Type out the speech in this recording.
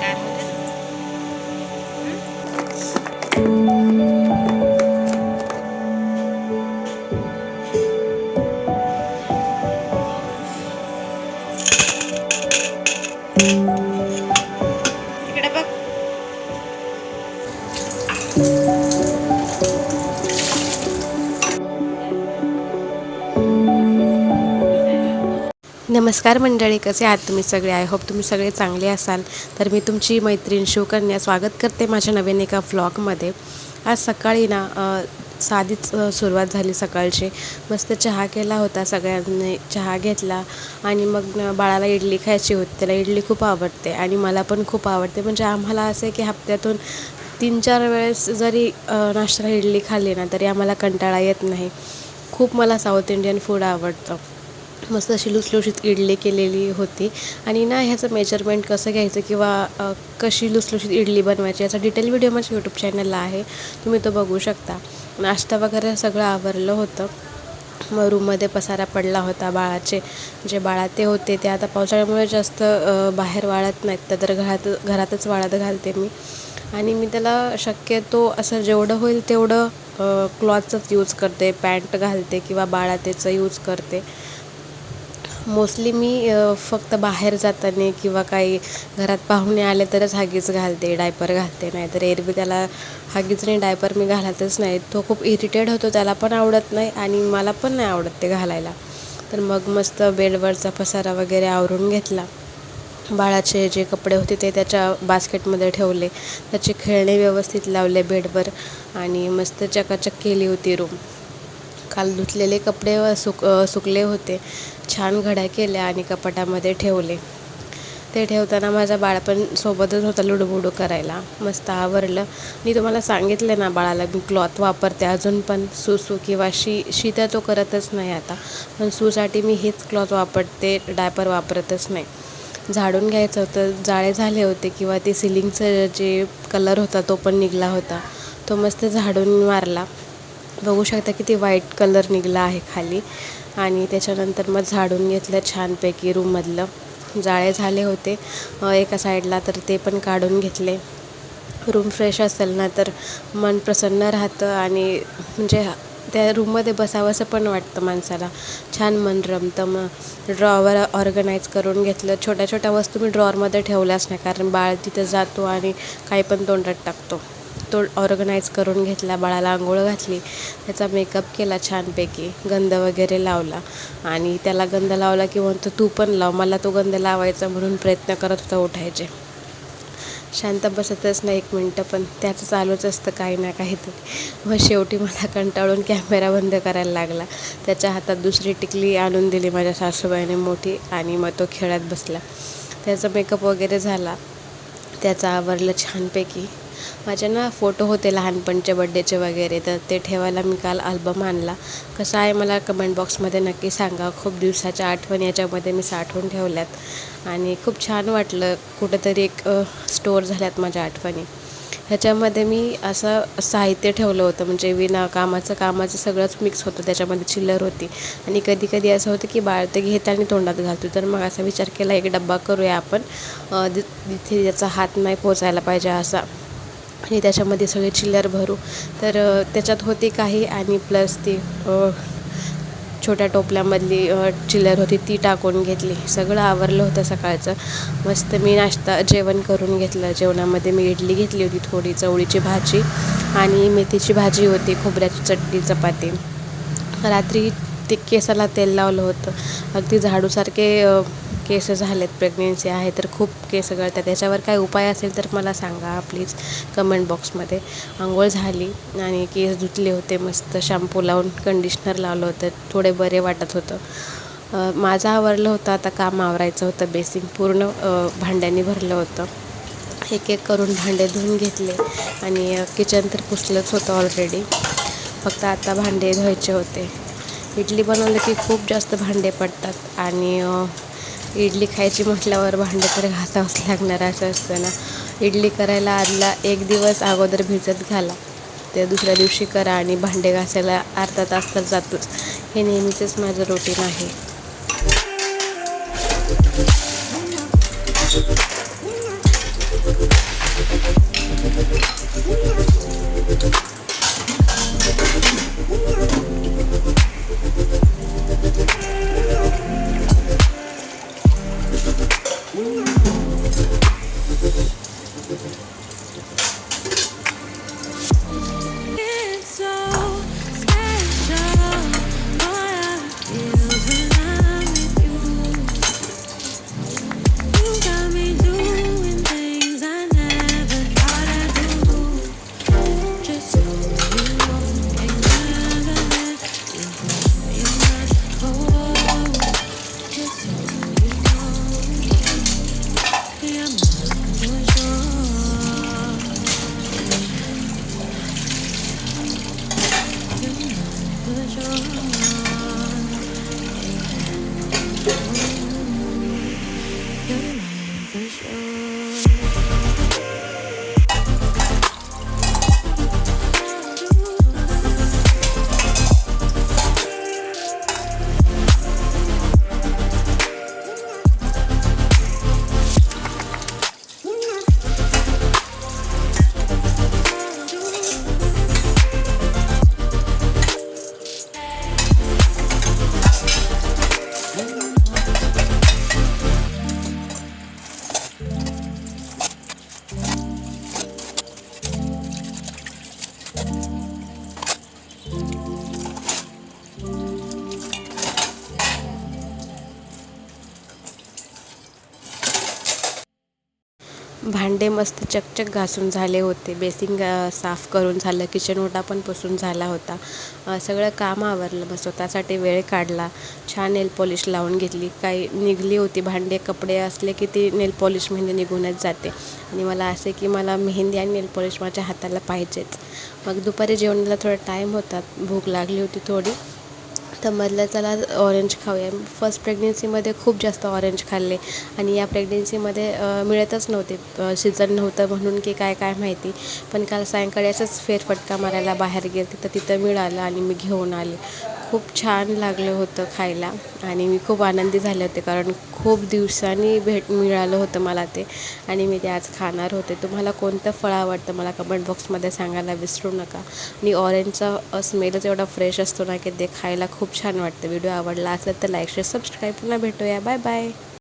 काय म्हणते? नमस्कार मंडळी कसे आहात तुम्ही सगळे? आय होप तुम्ही सगळे चांगले असाल. तर मी तुमची मैत्रीण शिवकन्या स्वागत करते माझ्या नवीन एका व्लॉगमध्ये आज सकाळी ना साधीच सुरुवात झाली सकाळची. मस्त चहा केला होता सगळ्यांनी. चहा घेतला आणि मग बाळाला इडली खायची होती. त्याला इडली खूप आवडते आणि मला पण खूप आवडते. म्हणजे आम्हाला असं आहे की हप्त्यातून तीन चार वेळेस जरी नाश्ता नाश्त्याला इडली खाल्ली ना तरी आम्हाला कंटाळा येत नाही. खूप मला साऊथ इंडियन फूड आवडतं. मस्त अशी लुसलुशीत इडली केलेली होती. आणि ना ह्याचं मेजरमेंट कसं घ्यायचं किंवा कशी लुसलुशीत इडली बनवायची याचा डिटेल व्हिडिओ माझ्या यूट्यूब चॅनलला आहे. तुम्ही तो बघू शकता. नाश्ता वगैरे सगळं आवरलं होतं. मग रूममध्ये पसारा पडला होता बाळाचे. जे बाळाते होते ते आता पावसाळ्यामुळे जास्त बाहेर वाळत नाहीत. तर तर घरात घरातच वाळत घालते मी. आणि मी त्याला शक्यतो असं जेवढं होईल तेवढं क्लॉथचंच यूज करते. पॅन्ट घालते किंवा बाळातेचं यूज करते. मोस्टली मी फक्त बाहेर जाताना किंवा काही घरात पाहुणे आले तरच हगीज घालते डायपर घालते नाहीतर एरवी त्याला हागीच नाही डायपर मी घालतच नाही. तो खूप इरिटेड होतो त्याला पण आवडत नाही आणि मला पण नाही आवडत ते घालायला. तर मग मस्त बेडवरचा पसारा वगैरे आवरून घेतला. बाळाचे जे कपडे होते ते त्याच्या बास्केटमध्ये ठेवले. त्याचे खेळणे व्यवस्थित लावले बेडवर आणि मस्त चकाचक केली होती रूम काल धुतलेले कपडे सुक सुकले होते. छान घड्या केल्या आणि कपाटामध्ये ठेवले. ते ठेवताना माझा बाळ पण सोबतच होता लुडबुडू करायला. मस्त आवरलं. मी तुम्हाला सांगितलं ना बाळाला मी क्लॉथ वापरते अजून पण. सुसू किंवा शी शी तो करतच नाही आता. पण सूसाठी मी हेच क्लॉथ वापरते डायपर वापरतच नाही. झाडून घ्यायचं होतं जाळे झाले होते किंवा ते सिलिंगचं जे कलर होता तो पण निघाला होता. तो मस्त झाडून मारला. बघू शकता किती व्हाईट कलर निघाला आहे खाली. आणि त्याच्यानंतर मग झाडून घेतलं छानपैकी रूममधलं. जाळे झाले होते. एका साईडला तर ते पण काढून घेतले. रूम फ्रेश असेल ना तर मन प्रसन्न राहतं आणि म्हणजे त्या रूममध्ये बसावंसं पण वाटतं माणसाला. छान मन रमतं. मग ड्रॉवर ऑर्गनाईज करून घेतलं. छोट्या छोट्या वस्तू मी ड्रॉवरमध्ये ठेवल्याच नाही कारण बाळ तिथं जातो आणि काही पण तोंडात टाकतो. तो ऑर्गनाईज करून घेतला बाळाला आंघोळ घातली त्याचा मेकअप केला छानपैकी गंध वगैरे लावला आणि त्याला गंध लावला की म्हणतो तू पण लाव मला तो गंध लावायचा म्हणून प्रयत्न करत होता उठायचे. शांत बसतच नाही एक मिनटं पण त्याचं चालूच असतं काही ना काहीतरी. व शेवटी मला कंटाळून कॅमेरा बंद करायला लागला. त्याच्या हातात दुसरी टिकली आणून दिली माझ्या सासूबाईने मोठी आणि मग तो खेळत बसला. त्याचा मेकअप वगैरे झाला. त्याचं आवरलं छानपैकी. माझे ना फोटो होते लहानपणचे बड्डेचे वगैरे तर ते ठेवायला मी काल अल्बम आणला. कसा आहे मला कमेंट बॉक्समध्ये नक्की सांगा. खूप दिवसाच्या आठवणी याच्यामध्ये मी साठवून ठेवल्यात. आणि खूप छान वाटलं कुठंतरी एक स्टोअर झाल्यात माझ्या आठवणी. ह्याच्यामध्ये मी असं साहित्य ठेवलं होतं. म्हणजे विना कामाचं कामाचं सगळंच मिक्स होतं. त्याच्यामध्ये चिल्लर होती. आणि कधी कधी असं होतं की बाळ ते घेत आणि तोंडात घालतो. तर मग असा विचार केला एक डब्बा करूया आपण. अ, जिथे त्याचा हात नाही पोचायला पाहिजे असा. आणि त्याच्यामध्ये सगळे चिल्लर भरू. तर त्याच्यात होती काही आणि प्लस ती छोट्या टोपल्यामधली चिल्लर होती ती टाकून घेतली. सगळं आवरलं होतं सकाळचं. मस्त मी नाश्ता जेवण करून घेतलं. जेवणामध्ये मी इडली घेतली होती थोडी चवळीची भाजी आणि मेथीची भाजी होती खोबऱ्याची चटणी चपाती. रात्री ते केसाला तेल लावलं होतं. अगदी झाडूसारखे केस झालेत प्रेग्नेन्सी आहे तर खूप केस गळतात. त्याच्यावर काय उपाय असेल तर मला सांगा प्लीज कमेंट बॉक्समध्ये आंघोळ झाली आणि केस धुतले होते मस्त. शॅम्पू लावून कंडिशनर लावलं होतं. थोडे बरे वाटत होतं. माझं आवरलं होतं आता काम आवरायचं होतं बेसिन पूर्ण अ, भांड्यांनी भरलं होतं. एक एक करून भांडे धुवून घेतले आणि किचन तर पुसलंच होतं ऑलरेडी फक्त आता भांडे धुवायचे होते. इडली बनवलं की खूप जास्त भांडे पडतात आणि इडली खायची म्हटल्यावर भांडे तर घासावंच लागणार असं असतं ना. इडली करायला आदला एक दिवस अगोदर भिजत घाला. ते दुसऱ्या दिवशी करा आणि भांडे घासायला अर्धा तास तर जातोच. हे नेहमीचंच माझं रुटीन आहे. भांडे मस्त चकचक घासून झाले होते. बेसिंग साफ करून झालं. किचन ओटा पण पुसून झाला होता. सगळं काम आवरलं. मग स्वतःसाठी वेळ काढला. छान नेल पॉलिश लावून घेतली. काही निघली होती भांडे कपडे असले की ती नेल पॉलिशमध्ये निघूनच जाते. आणि मला असे की मला मेहंदी आणि नेल पॉलिश माझ्या हाताला पाहिजेच. मग दुपारी जेवणाला थोडा टाईम होता. भूक लागली होती थोडी. तर म्हटलं चला ऑरेंज खाऊया. फर्स्ट प्रेग्नेन्सीमध्ये खूप जास्त ऑरेंज खाल्ले. आणि या प्रेग्नेन्सीमध्ये मिळतच नव्हते. सीझन नव्हतं म्हणून की काय काय माहिती. पण काल सायंकाळी असंच फेरफटका मारायला बाहेर गेले तर तिथं मिळालं आणि मी घेऊन आले. खूप छान लागलं होतं खायला आणि मी खूप आनंदी झाले होते कारण खूप दिवसांनी भेट मिळालं होतं मला ते आणि मी ते आज खाणार होते. तुम्हाला कोणतं फळ आवडतं मला कमेंट बॉक्समध्ये सांगायला विसरू नका. आणि ऑरेंजचा स्मेलच एवढा फ्रेश असतो ना की ते खायला खूप छान वाटतं. व्हिडिओ आवडला असेल तर लाईक शेअर सबस्क्राईब पुन्हा भेटूया. Bye bye